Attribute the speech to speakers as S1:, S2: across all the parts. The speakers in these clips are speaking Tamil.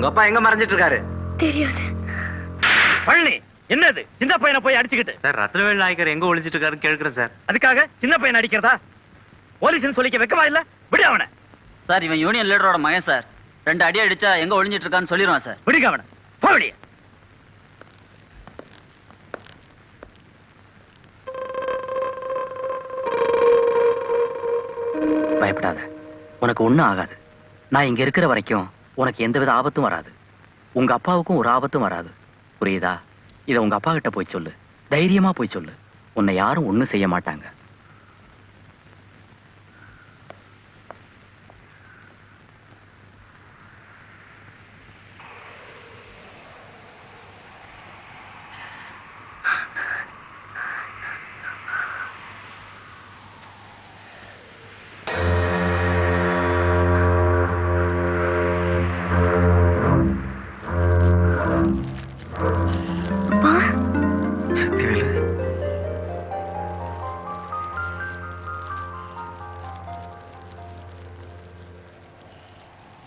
S1: உங்க அப்பா எங்க மறைஞ்சிட்டு இருக்காரு
S2: தெரியாது.
S3: பழனி என்னது? சின்ன பையனை போய் அடிச்சுக்கிட்டு.
S1: சார் ரத்னவேல் நாயக்கர் எங்க ஒளிஞ்சிட்டு இருக்காருன்னு கேட்கிறேன் சார்.
S3: அதுக்காக சின்ன பையனை அடிக்கிறதா? போலீஸ்னு சொல்லிக்க வெக்கமா இல்ல? விடு அவனை.
S4: சார் இவன் யூனியன் லீடரோட மகன் சார். ரெண்டு அடி அடிச்சா எங்க ஒளிஞ்சிட்டு இருக்கான்னு சொல்லிடுவான் சார்.
S3: விடுங்க அவனை. போடிய
S5: பயப்படாத. உனக்கு ஒண்ணும் ஆகாது. நான் இங்க இருக்கிற வரைக்கும் உனக்கு எந்தவித ஆபத்தும் வராது. உங்க அப்பாவுக்கும் ஒரு ஆபத்தும் வராது. புரியுதா? இத உங்க அப்பா கிட்ட போய் சொல்லு. தைரியமா போய் சொல்லு. உன்னை யாரும் ஒண்ணும் செய்ய மாட்டாங்க.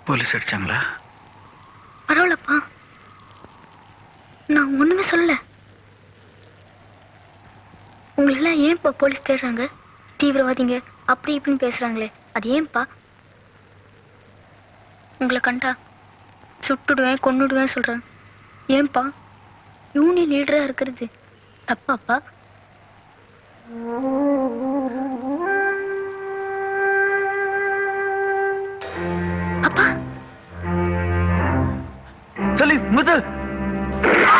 S5: போலீஸ் அடிச்சாங்களா?
S2: பரவாயில்லப்பா. நான் ஒண்ணுமே சொல்லல. உங்களெல்லாம் ஏன்ப்பா போலீஸ் தேடுறாங்க? தீவிரவாதிங்க அப்படி இப்படின்னு பேசுறாங்களே அது ஏன்பா? உங்களை கண்டா சுட்டுடுவேன் கொன்னுடுவேன் சொல்றேன். ஏன்பா? யூனியன் லீடரா இருக்கிறது. தப்பாப்பா?
S5: சொல்லி முத்து
S2: அப்பா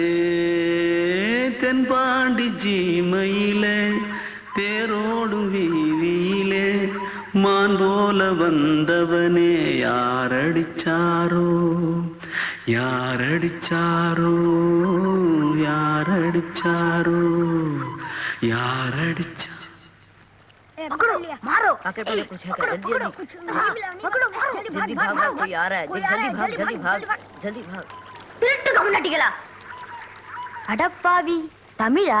S6: ஜீமையிலே தேரோடும் வீதியிலே மான் போல வந்தவனே யாரடிச்சாரோ யாரடிச்சாரோ யாரடிச்சாரோ யாரடிச்சா
S2: पकड़ो मारो
S7: आके पहले कुछ है क्या? जल्दी जल्दी
S2: पकड़ो मारो
S7: जल्दी भाग भाग कोई आ रहा है
S2: कोई
S7: जल्दी
S2: आ रहा है,
S7: जल्दी भाग
S2: जल्दी
S7: जल्दी भाग जल्दी भाग
S2: திருட்டு கம்நாட்டிகளா அடப்பாவி தமிழா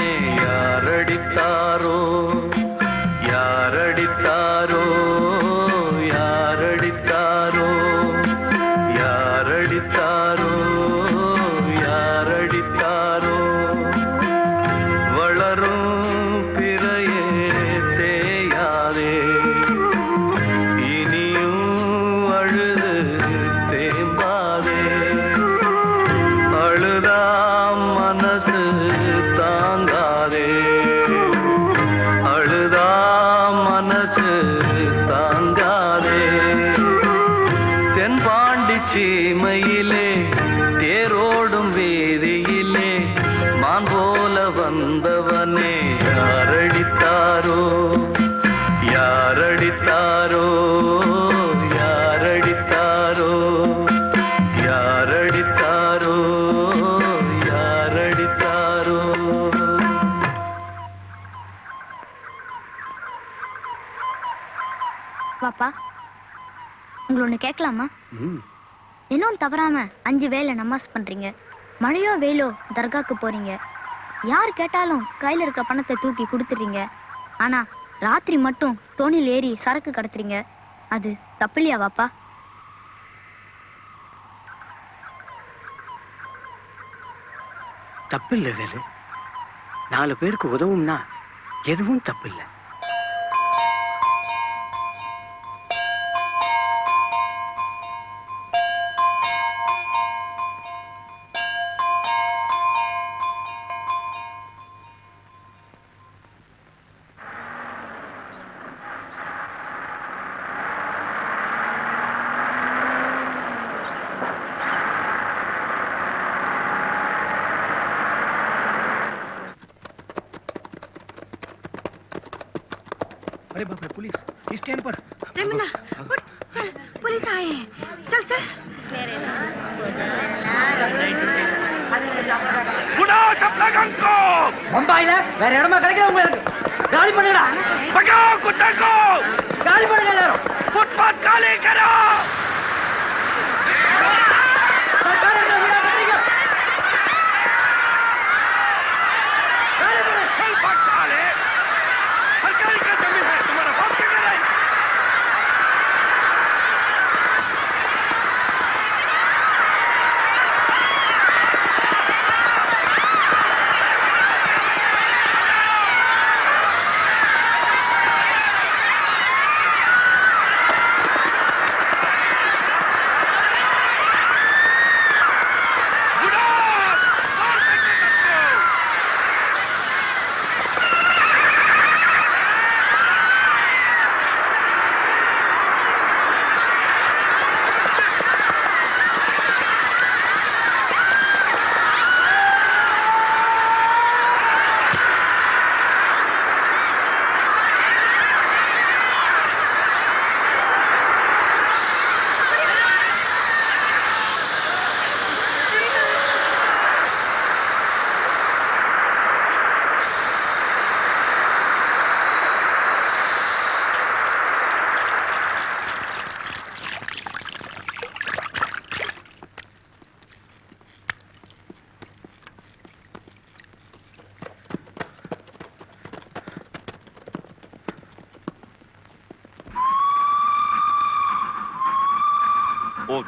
S2: பாப்பா உங்களை ஒண்ணு கேட்கலாமா? இன்னும் தவறாம அஞ்சு வேளை நமாஸ் பண்றீங்க. மழையோ வெயிலோ தர்காக்கு போறீங்க. யார் கேட்டாலும் கையில இருக்கிற பணத்தை தூக்கி கொடுத்துறீங்க ஆனா ராத்திரி மட்டும் தோணில் ஏறி சரக்கு கடத்துறீங்க. அது தப்பில்லையா வாப்பா?
S8: தப்பில்லை வேலு. நாலு பேருக்கு உதவும்னா எதுவும் தப்பில்லை.
S9: बाप रे पुलिस इस टाइम पर अरे मुन्ना उठ चल
S7: पुलिस आए हैं चल चल
S9: मेरे नाम ಗುಡ ಚಪ್ಪಲಗಂಕು ಬೊಂಬ ಇಲ್ಲ ಬೇರೆ ಎರಡು ಮಕ್ಕಳಿಗೆ ಗಾಳಿ ಪಡೆಯಡ ಬಗೋ ಕುಟ್ಟಕ್ಕೋ ಗಾಳಿ ಪಡೆದ ಎಲ್ಲರೂ ಫುಟ್ಪಾತ್ ಖಾಲಿ ಕರೋ
S10: ಸರ್ಕಾರ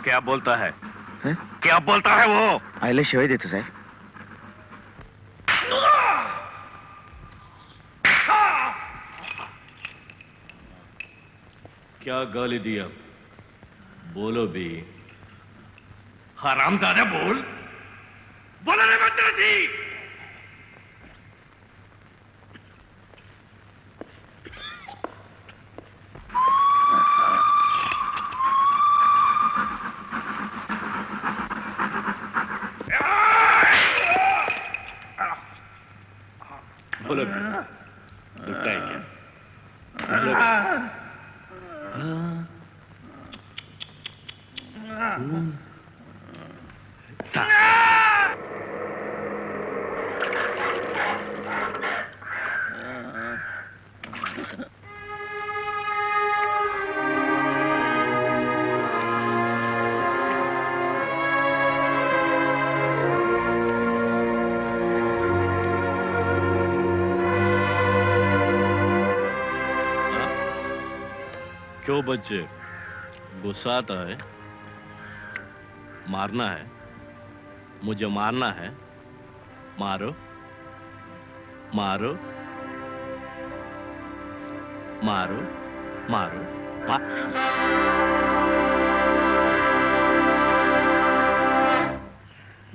S10: क्या बोलता है? सर? क्या बोलता है वो?
S8: आईला शिवाय देते सर।
S10: क्या गाली दिया बोलो भी। हरामजादा बोल। बोलो रे मद्रासी 상아!
S11: 교버집 무사다. 에? मारना है मुझे मारना है मारो मारो मारो मारो मा-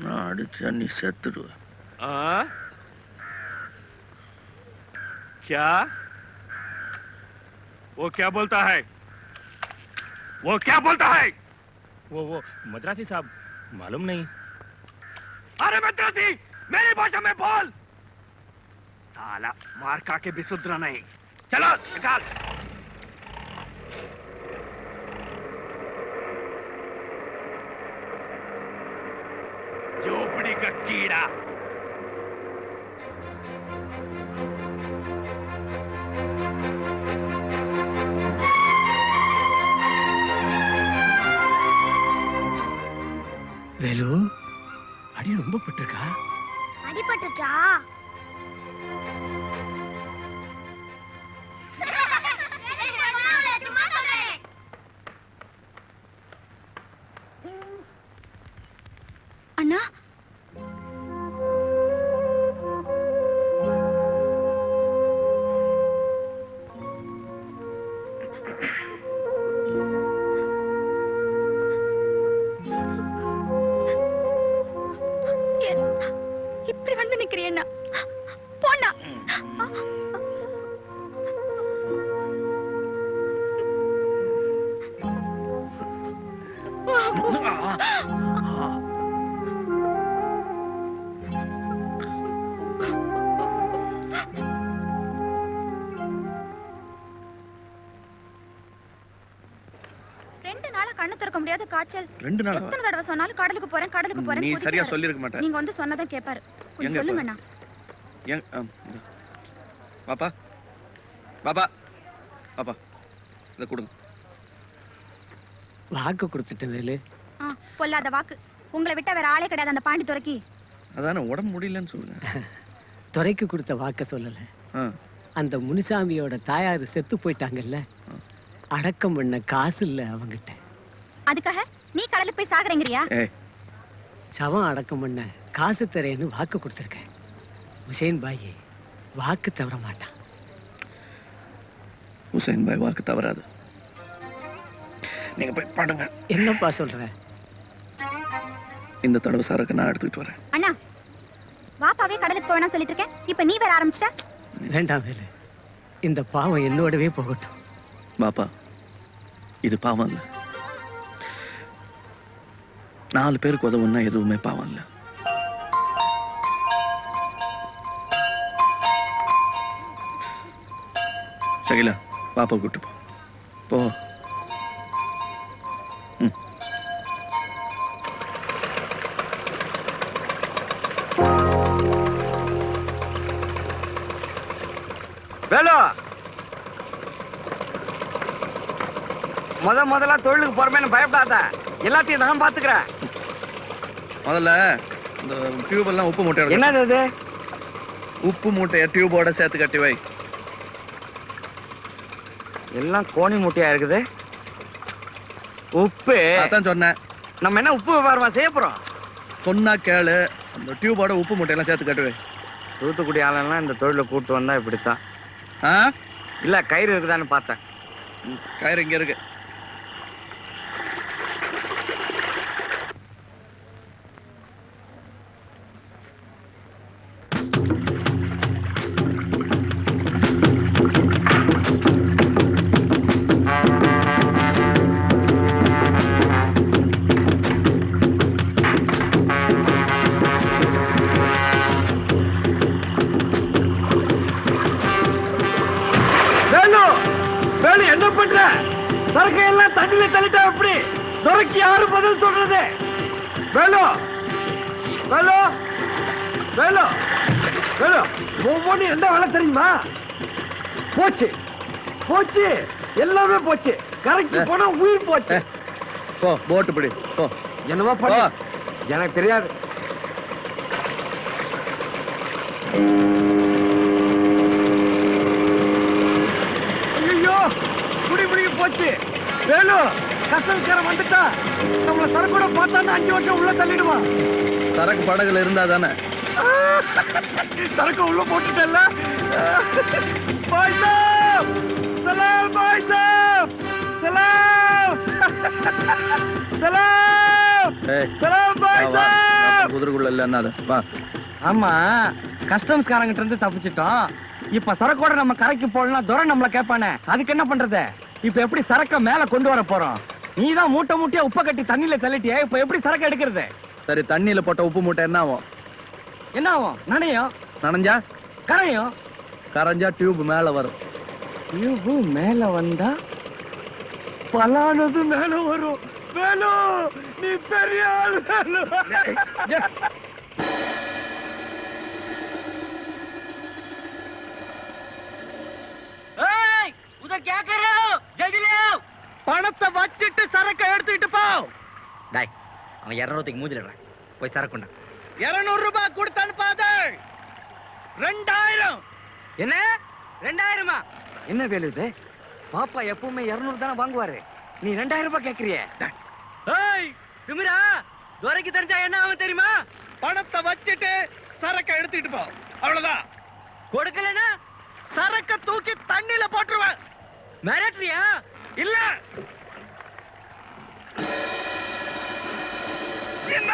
S12: நான் அடிச்சா நீ செத்துடுவ
S11: आ? क्या वो क्या बोलता है वो क्या बोलता है
S8: वो वो, मद्रासी साहब, मालूम नहीं।
S11: अरे मद्रासी, मेरी भाषा में बोल। साला, मार का के भी सुधरा नहीं। चलो, निकाल। झोपड़ी का कीड़ा।
S13: அண்ணா கண்ணு திறக்க முடியாத காய்ச்சல்.
S12: ரெண்டு நாள்?
S13: எத்தனை தடவை சொன்னாலும் கடலுக்கு போறேன் கடலுக்கு போறேன்
S12: நீ சரியா சொல்லிருக்க மாட்ட.
S13: நீங்க வந்து சொன்னதான் கேட்பாரு கொஞ்சம்
S12: இதோ. பாப்பா. பாப்பா. பாப்பா. இதை கொடுங்க.
S10: வாக்கு கொடுத்துட்டேன் வேலு.
S13: பொல்லாத வாக்கு. உங்களை விட்டா வேற ஆளே கிடையாது அந்த பாண்டி துறைக்கு
S12: அதானே உடம்பு முடியலன்னு சொல்லுங்க.
S10: துறைக்கு கொடுத்த வாக்க சொல்லல. அந்த முனுசாமியோட தாயார் செத்து போயிட்டாங்கல்ல. அடக்கம் பண்ண காசு இல்ல அவங்கிட்ட.
S13: அதுக்காக நீ கடலுக்கு போய் சாகுறேங்கிறியா?
S10: சவம் அடக்கம் பண்ண காசு தரேன்னு வாக்கு கொடுத்துருக்கேன். ஹுசேன் பாய் வாக்கு தவற மாட்டான்.
S12: ஹுசைன் பாய் வாக்கு தவறாது. நீங்க போய் பாடுங்க.
S10: என்னப்பா சொல்ற?
S12: இந்த தடவை சரக்கு நான் எடுத்துக்கிட்டு வரேன்.
S13: அண்ணா வாப்பாவே கடலுக்கு போவேணாம் சொல்லிட்டு இருக்கேன் இப்ப நீ வேற ஆரம்பிச்சிட்ட?
S10: வேண்டாம் வேலு. இந்த பாவம் என்னோடவே போகட்டும்.
S12: பாப்பா இது பாவம் இல்ல. நாலு பேருக்கு உதவுன்னா எதுவுமே பாவம் இல்ல. சகிலா பாப்பா கூட்டு போ. போ.
S10: வேலு! முத முதல்ல தொழிலுக்கு போறமேன்னு பயப்படாத. எல்லாத்தையும் நான் பாத்துக்கிறேன்
S12: முதல்ல இந்த டியூப் எல்லாம் உப்பு மூட்டை
S10: என்னது இது
S12: உப்பு மூட்டையை டியூபோட சேர்த்து கட்டி வை.
S10: எல்லாம் கோணி மூட்டையா இருக்குது? உப்பு.
S12: அதான் சொன்னேன்.
S10: நம்ம என்ன உப்பு வியாபாரமா செய்ய போறோம்?
S12: சொன்னா கேளு. அந்த டியூபோட உப்பு மூட்டையெல்லாம் சேர்த்து கட்டு வை.
S10: தூத்துக்குடி ஆளெல்லாம் இந்த தொழிலை கூட்டு வந்தா இப்படித்தான்.
S12: ஆ?
S10: இல்ல கயிறு இருக்குதான்னு பார்த்தேன்.
S12: கயிறு இங்க இருக்கு.
S10: வேலு ஒவ்வொன்றும் என்ன வேலை தெரியுமா? போச்சு. போச்சு. எல்லாமே போச்சு. கரைக்கு போனா உயிர் போச்சு.
S12: போ போட்டு பிடி. போ.
S10: என்னமோ
S12: போ.
S10: பண்ண. எனக்கு தெரியாது. ஐயோ குடி முடிக்க போச்சு. வேலு கஸ்டம்ஸ்காரன் வந்துட்டா. நம்மள சரக்கூட பார்த்தான்னு அஞ்சு வருஷம் உள்ள தள்ளிடுவான்.
S12: சரக்கு படகுல இருந்தா தானே?
S10: சரக்கு உள்ள போட்டுட்டல பாய் சாப் சலாம் பாய் சாப் சலாம் சலாம் சலாம் பாய் சாப்
S12: குதிரைக்குள்ள இல்ல என்ன வா.
S10: ஆமா கஸ்டம்ஸ்காரங்கிட்ட இருந்து தப்பிச்சிட்டோம். இப்ப சரக்கோட நம்ம கரைக்கு போடலாம் துரை நம்மள கேட்பானே. அதுக்கு என்ன பண்றது? இப்ப எப்படி சரக்க மேல கொண்டு வர போறோம்? நீ தான் மூட்டை மூட்டையா உப்ப கட்டி தண்ணியில தள்ளிட்டியே? இப்ப எப்படி சரக்கு எடுக்கிறது?
S12: சரி தண்ணியில போட்ட உப்பு மூட்டை என்ன ஆகும்?
S10: என்ன ஆகும்? நனையும்?
S12: நனைஞ்சா?
S10: கரையும்?
S12: கரைஞ்சா டியூப் மேல வரும்.
S10: இவ்வு மேல வந்தா பலானது மேல வரும். வேலு நீ பெரிய ஆள் பணத்தை வச்சிட்டு சரக்க எடுத்துக்கிட்டு போ.
S5: டாய் அவன் இரநூறுக்கு மூஞ்சிடுறான் போய் சரக்குண்டா
S10: இருநூறு ரூபாய் கொடுத்து அனுப்பாத ரெண்டாயிரம். என்ன? ரெண்டாயிரமா? என்ன வேலு இது? பாப்பா எப்பவுமே இருநூறு தானே வாங்குவாரு. நீ ரெண்டாயிரம் ரூபாய் கேக்குறிய? ஏய் திமிரா துரைக்கு தெரிஞ்சா என்ன ஆகும் தெரியுமா? பணத்தை வச்சுட்டு சரக்க எடுத்துக்கிட்டு போ. அவ்வளவுதான் கொடுக்கலனா சரக்க தூக்கி தண்ணில போட்டுருவேன். மிரட்டுறியா? இல்ல. என்ன?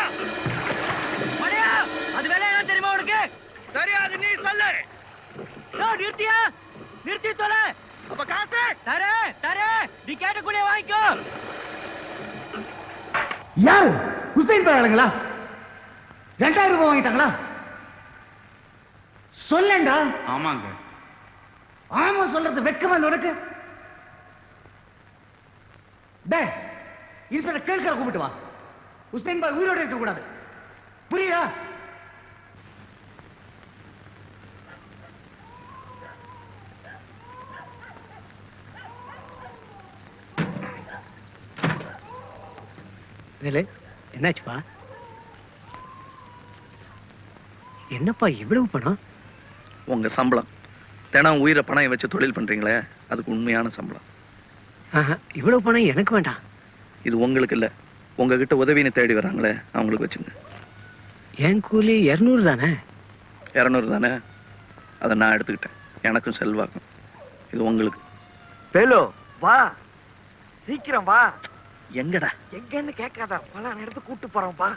S10: தெரியாது நீ சொல்லு. நிறுத்தியா? நிறுத்தி தொலை. அப்ப காசு? தரே தரே. நீ கேட்ட கூடிய வாங்கிக்கோ.
S8: யாரு? ஹுசைன் பாருங்களா ரெண்டாயிரம் ரூபாய் வாங்கிட்டாங்களா? சொல்லேன்டா.
S12: ஆமாங்க.
S8: ஆமா சொல்றது வெக்கமா உனக்கு. டே இன்ஸ்பெக்டர் கேட்கிற கூப்பிட்டு வா. ஹுசைன் பாய் உயிரோட இருக்க கூடாது புரியுதா?
S9: என்னாச்சுப்பா? என்னப்பா இவ்வளவு பணம்?
S12: உங்க சம்பளம். தினம் உயிரை பணம் வச்சு தொழில் பண்றீங்களே அதுக்கு உண்மையான சம்பளம்.
S9: ஆஹா, இவ்வளவு பணம் எனக்கு வேண்டாம்.
S12: இது உங்களுக்கு இல்ல. உங்ககிட்ட உதவின்னு தேடி வராங்களே அவங்களுக்கு வச்சுங்க.
S9: என் கூலி இருநூறு தானே?
S12: இரநூறு தானே? அதை நான் எடுத்துக்கிட்டேன். எனக்கும் செல்வாக்கும். இது உங்களுக்கு.
S10: வேலு வா. சீக்கிரம் வா.
S12: எங்கடா?
S10: எங்கன்னு கேட்காத. பல இடத்துக்கு கூட்டு போறோம்ப்பா